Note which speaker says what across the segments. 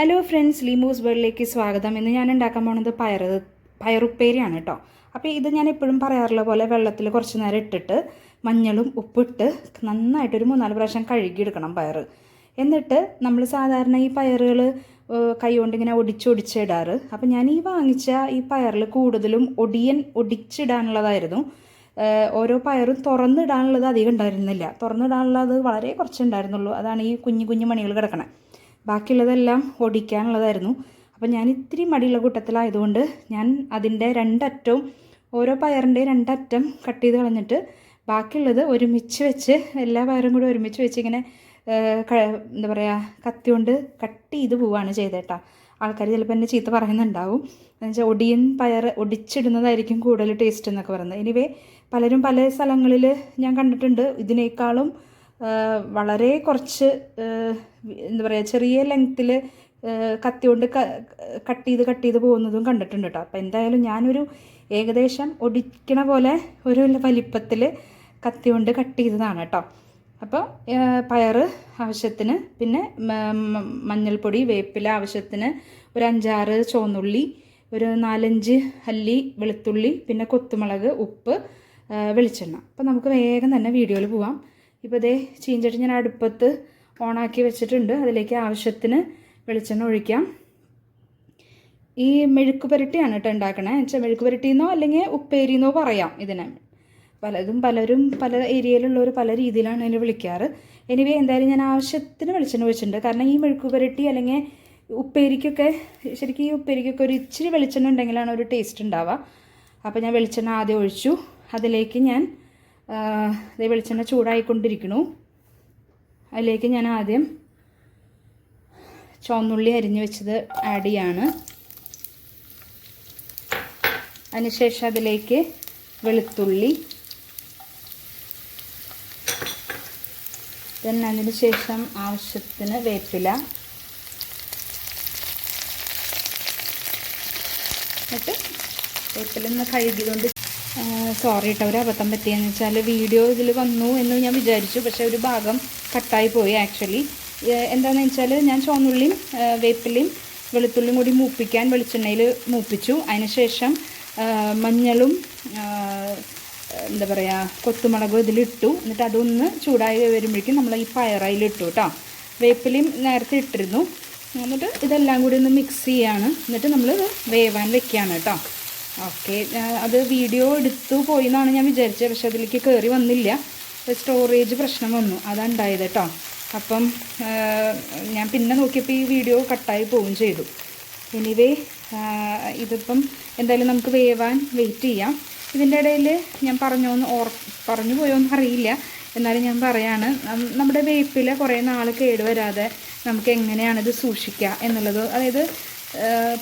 Speaker 1: Hello friends ലീമൂസ് വേൾഡിലേക്ക് സ്വാഗതം. ഇന്ന് ഞാൻ ഉണ്ടാക്കാൻ പോകുന്നത് പയർ പയറുപ്പേരിയാണ് കേട്ടോ. അപ്പോൾ ഇത് ഞാൻ എപ്പോഴും പറയാറുള്ള പോലെ വെള്ളത്തിൽ കുറച്ച് നേരം ഇട്ടിട്ട് മഞ്ഞളും ഉപ്പിട്ട് നന്നായിട്ടൊരു മൂന്നാൽ പ്രാവശ്യം കഴുകിയെടുക്കണം പയർ എന്നിട്ട് നമ്മൾ സാധാരണ ഈ പയറുകൾ കൈകൊണ്ട് ഇങ്ങനെ ഒടിച്ചൊടിച്ചിടാറ് അപ്പോൾ ഞാൻ ഈ വാങ്ങിച്ച ഈ പയറിൽ കൂടുതലും ഒടിയൻ ഒടിച്ചിടാനുള്ളതായിരുന്നു. ഓരോ പയറും തുറന്നിടാനുള്ളത് അധികം ഉണ്ടായിരുന്നില്ല. തുറന്നിടാനുള്ളത് വളരെ കുറച്ചുണ്ടായിരുന്നുള്ളൂ അതാണ് ഈ കുഞ്ഞു കുഞ്ഞു മണികൾ കിടക്കണേ. ബാക്കിയുള്ളതെല്ലാം ഒടിക്കാനുള്ളതായിരുന്നു അപ്പം ഞാൻ ഇത്തിരി മടിയുള്ള കൂട്ടത്തിലായതുകൊണ്ട് ഞാൻ അതിന്റെ രണ്ടറ്റവും ഓരോ പയറിന്റെയും രണ്ടറ്റം കട്ട് ചെയ്ത് കളഞ്ഞിട്ട് ബാക്കിയുള്ളത് ഒരുമിച്ച് വെച്ച് എല്ലാ പയറും കൂടി ഒരുമിച്ച് വെച്ച് ഇങ്ങനെ എന്താ പറയുക കത്തി കൊണ്ട് കട്ട് ചെയ്ത് പോവുകയാണ് ചെയ്തേട്ടാ. ആൾക്കാർ ചിലപ്പോൾ എന്നെ ചീത്ത പറയുന്നുണ്ടാവും. എന്നുവെച്ചാൽ ഒടിയൻ പയർ ഒടിച്ചിടുന്നതായിരിക്കും കൂടുതൽ ടേസ്റ്റ് എന്നൊക്കെ പറയുന്നത്. എനിവേ പലരും പല സ്ഥലങ്ങളിൽ ഞാൻ കണ്ടിട്ടുണ്ട്. ഇതിനേക്കാളും വളരെ കുറച്ച് എന്താ പറയുക ചെറിയ ലെങ്ത്തിൽ കത്തി കൊണ്ട് കട്ട് ചെയ്ത് കട്ട് ചെയ്ത് പോകുന്നതും കണ്ടിട്ടുണ്ട് കേട്ടോ അപ്പോൾ എന്തായാലും ഞാനൊരു ഏകദേശം ഒടിക്കണ പോലെ ഒരു വലിപ്പത്തിൽ കത്തി കൊണ്ട് കട്ട് ചെയ്തതാണ് കേട്ടോ അപ്പോൾ പയർ ആവശ്യത്തിന് പിന്നെ മഞ്ഞൾപ്പൊടി വേപ്പില ആവശ്യത്തിന് ഒരു അഞ്ചാറ് ചുവന്നുള്ളി ഒരു നാലഞ്ച് അല്ലി വെളുത്തുള്ളി പിന്നെ കൊത്തുമുളക് ഉപ്പ് വെളിച്ചെണ്ണ. അപ്പോൾ നമുക്ക് വേഗം തന്നെ വീഡിയോയിൽ പോവാം. ഇപ്പോൾ ഇതേ ചീഞ്ചട്ടി ഞാൻ അടുപ്പത്ത് ഓണാക്കി വെച്ചിട്ടുണ്ട്. അതിലേക്ക് ആവശ്യത്തിന് വെളിച്ചെണ്ണ ഒഴിക്കാം. ഈ മെഴുക്ക് പുരട്ടിയാണ് കേട്ടോ ഉണ്ടാക്കണേ. വെച്ചാൽ മെഴുക്ക് പുരട്ടിന്നോ അല്ലെങ്കിൽ ഉപ്പേരിന്നോ പറയാം ഇതിനെ. പലതും പലരും പല ഏരിയയിലുള്ളവർ പല രീതിയിലാണ് അതിനെ വിളിക്കാറ്. എനിവേ എന്തായാലും ഞാൻ ആവശ്യത്തിന് വെളിച്ചെണ്ണ വെച്ചിട്ടുണ്ട് കാരണം ഈ മെഴുക്ക് പുരട്ടി അല്ലെങ്കിൽ ഉപ്പേരിക്കൊക്കെ ശരിക്കും ഈ ഉപ്പേരിക്കൊക്കെ ഒരു ഇച്ചിരി വെളിച്ചെണ്ണ ഉണ്ടെങ്കിലാണ് ഒരു ടേസ്റ്റ് ഉണ്ടാവുക. അപ്പോൾ ഞാൻ വെളിച്ചെണ്ണ ആദ്യം ഒഴിച്ചു. അതിലേക്ക് ഞാൻ വെളിച്ചെണ്ണ ചൂടായിക്കൊണ്ടിരിക്കണു അതിലേക്ക് ഞാൻ ആദ്യം ചുവന്നുള്ളി അരിഞ്ഞു വെച്ചത് ആഡ് ചെയ്യാണ്. അതിനുശേഷം അതിലേക്ക് വെളുത്തുള്ളി. പിന്നെ അതിന് ശേഷം ആവശ്യത്തിന് വേപ്പില. എന്നിട്ട് വേപ്പില ഒന്ന് കഴുകിയതുകൊണ്ട് സോറി കേട്ടോ ഒരു അബദ്ധം പറ്റിയെന്ന് വെച്ചാൽ വീഡിയോ ഇതിൽ വന്നു എന്ന് ഞാൻ വിചാരിച്ചു. പക്ഷേ ഒരു ഭാഗം കട്ടായി പോയി ആക്ച്വലി എന്താണെന്ന് വെച്ചാൽ ഞാൻ ചുവന്നുള്ളിയും വേപ്പിലയും വെളുത്തുള്ളിയും കൂടി മൂപ്പിക്കാൻ വെളിച്ചെണ്ണയിൽ മൂപ്പിച്ചു. അതിനുശേഷം ശേഷം മഞ്ഞളും എന്താ പറയുക കൊത്തുമുളകും ഇതിലിട്ടു. എന്നിട്ട് അതൊന്ന് ചൂടായി വരുമ്പോഴേക്കും നമ്മൾ ഈ പയറയിലിട്ടു കേട്ടോ വേപ്പിലയും നേരത്തെ ഇട്ടിരുന്നു. എന്നിട്ട് ഇതെല്ലാം കൂടി ഒന്ന് മിക്സ് ചെയ്യാണ്. എന്നിട്ട് നമ്മൾ വേവാൻ വെക്കുകയാണ് കേട്ടോ ഓക്കെ. അത് വീഡിയോ എടുത്തു പോയി എന്നാണ് ഞാൻ വിചാരിച്ചത് പക്ഷേ അതിലേക്ക് കയറി വന്നില്ല. സ്റ്റോറേജ് പ്രശ്നം വന്നു. അതാണ് ഉണ്ടായത് കേട്ടോ അപ്പം ഞാൻ പിന്നെ നോക്കിയപ്പോൾ ഈ വീഡിയോ കട്ടായി പോവുകയും ചെയ്തു. എനിവേ ഇതിപ്പം എന്തായാലും നമുക്ക് വേവാൻ വെയിറ്റ് ചെയ്യാം. ഇതിന്റെ ഇടയിൽ ഞാൻ പറഞ്ഞോന്ന് ഓർ പറഞ്ഞു പോയോന്ന് അറിയില്ല. എന്നാലും ഞാൻ പറയാണ് നമ്മുടെ വേപ്പില കുറേ നാൾ കേടുവരാതെ നമുക്ക് എങ്ങനെയാണിത് സൂക്ഷിക്കുക എന്നുള്ളത്. അതായത്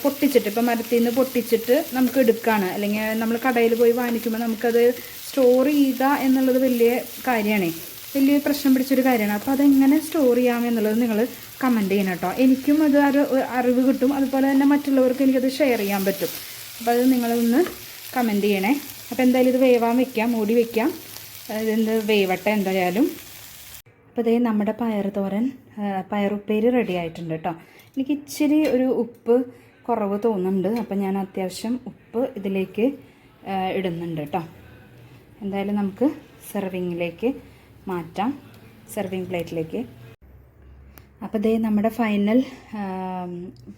Speaker 1: പൊട്ടിച്ചിട്ട് ഇപ്പം മരത്തിൽ നിന്ന് പൊട്ടിച്ചിട്ട് നമുക്ക് എടുക്കുകയാണ് അല്ലെങ്കിൽ നമ്മൾ കടയിൽ പോയി വാങ്ങിക്കുമ്പോൾ നമുക്കത് സ്റ്റോർ ചെയ്യുക എന്നുള്ളത് വലിയ കാര്യമാണ്. വലിയ പ്രശ്നം പിടിച്ചൊരു കാര്യമാണ്. അപ്പോൾ അതെങ്ങനെ സ്റ്റോർ ചെയ്യാം എന്നുള്ളത് നിങ്ങൾ കമന്റ് ചെയ്യണം കേട്ടോ. എനിക്കും അത് അറിവ് കിട്ടും. അതുപോലെ തന്നെ മറ്റുള്ളവർക്ക് എനിക്കത് ഷെയർ ചെയ്യാൻ പറ്റും. അപ്പോൾ അത് നിങ്ങളൊന്ന് കമന്റ് ചെയ്യണേ. അപ്പോൾ എന്തായാലും ഇത് വേവാൻ വെക്കാം മൂടി വെക്കാം. ഇതെന്ത് വേവട്ടെ എന്തായാലും. അപ്പോൾ ഇതേ നമ്മുടെ പയർ തോരൻ പയറുപ്പേരി റെഡി ആയിട്ടുണ്ട് കേട്ടോ എനിക്ക് ഇച്ചിരി ഒരു ഉപ്പ് കുറവ് തോന്നുന്നുണ്ട്. അപ്പോൾ ഞാൻ അത്യാവശ്യം ഉപ്പ് ഇതിലേക്ക് ഇടുന്നുണ്ട് കേട്ടോ എന്തായാലും നമുക്ക് സെർവിങ്ങിലേക്ക് മാറ്റാം. സെർവിങ് പ്ലേറ്റിലേക്ക് അപ്പോൾ ഇതേ നമ്മുടെ ഫൈനൽ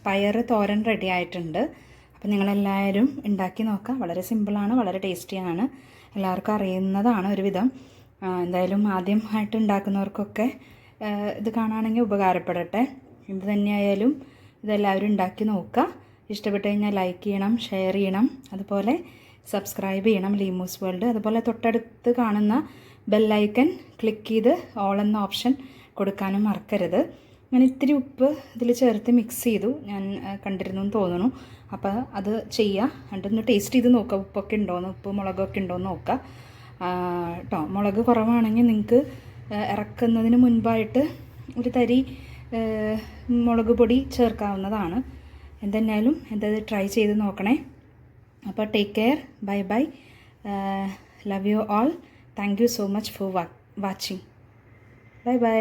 Speaker 1: പയർ തോരൻ റെഡി ആയിട്ടുണ്ട്. അപ്പോൾ നിങ്ങളെല്ലാവരും ഉണ്ടാക്കി നോക്കുക വളരെ സിമ്പിളാണ് വളരെ ടേസ്റ്റിയാണ് എല്ലാവർക്കും അറിയുന്നതാണ് ഒരുവിധം. എന്തായാലും ആദ്യമായിട്ട് ഉണ്ടാക്കുന്നവർക്കൊക്കെ ഇത് കാണുകയാണെങ്കിൽ ഉപകാരപ്പെടട്ടെ. എന്ത് തന്നെയായാലും ഇതെല്ലാവരും ഉണ്ടാക്കി നോക്കുക. ഇഷ്ടപ്പെട്ട് കഴിഞ്ഞാൽ ലൈക്ക് ചെയ്യണം ഷെയർ ചെയ്യണം. അതുപോലെ സബ്സ്ക്രൈബ് ചെയ്യണം ലീമൂസ് വേൾഡ് അതുപോലെ തൊട്ടടുത്ത് കാണുന്ന ബെല്ലൈക്കൻ ക്ലിക്ക് ചെയ്ത് ഓൾ എന്ന ഓപ്ഷൻ കൊടുക്കാനും മറക്കരുത്. ഞാൻ ഇത്തിരി ഉപ്പ് ഇതിൽ ചേർത്ത് മിക്സ് ചെയ്തു. ഞാൻ കണ്ടിരുന്നു എന്ന് തോന്നുന്നു. അപ്പോൾ അത് ചെയ്യുക എന്നിട്ടൊന്ന് ടേസ്റ്റ് ചെയ്ത് നോക്കുക ഉപ്പൊക്കെ ഉണ്ടോയെന്ന് ഉപ്പ് മുളകൊക്കെ ഉണ്ടോയെന്ന് നോക്കുക കേട്ടോ മുളക് കുറവാണെങ്കിൽ നിങ്ങൾക്ക് ഇറക്കുന്നതിന് മുൻപായിട്ട് ഒരു തരി മുളക് പൊടി ചേർക്കാവുന്നതാണ്. എന്തെന്നാലും എന്തത് ട്രൈ ചെയ്ത് നോക്കണേ. അപ്പോൾ take care bye bye love you all thank you so much for watching bye bye